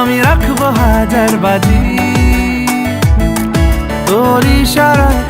আমি রাখব হাজার বাজি। তোর ইশারায়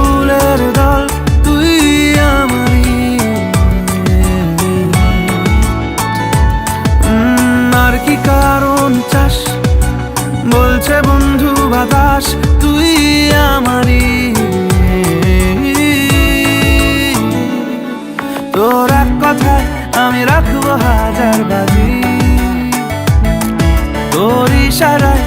বাতাস তুই আমারি তোর এক কথায় আমি রাখব হাজার বাজি। তোর ইশারায়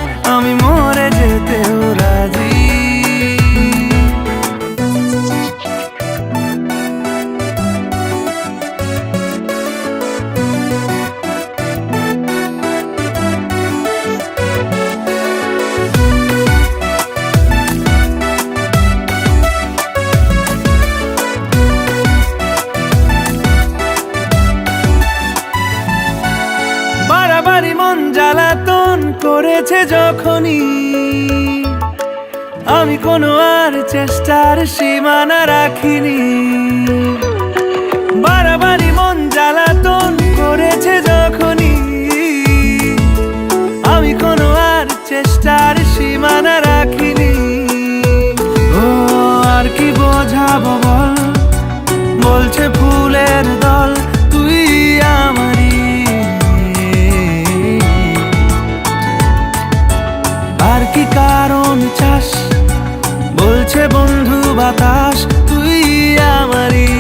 জ্বালাতন করেছে যখনই, আমি কোনো আর চেষ্টার সীমানা রাখিনি। বাড়াবাড়ি মন জ্বালাতন করেছে যখনই, আমি কোনো আর চেষ্টার সীমানা রাখিনি। ও, আর কি বোঝাবো বল? বলছে ফুলের কি কারণ চাস? বলছে বন্ধু বাতাস, তুই আমারই।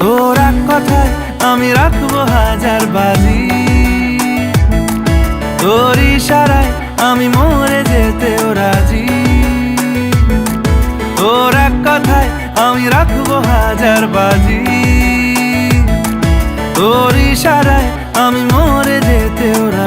তোর এক কথায় আমি রাখব হাজার বাজি। তোর ইশারায় আমি মরে যেতেও রাজি। তোর এক কথায় আমি রাখব হাজার বাজি। তোর ইশারায় আমি llorar.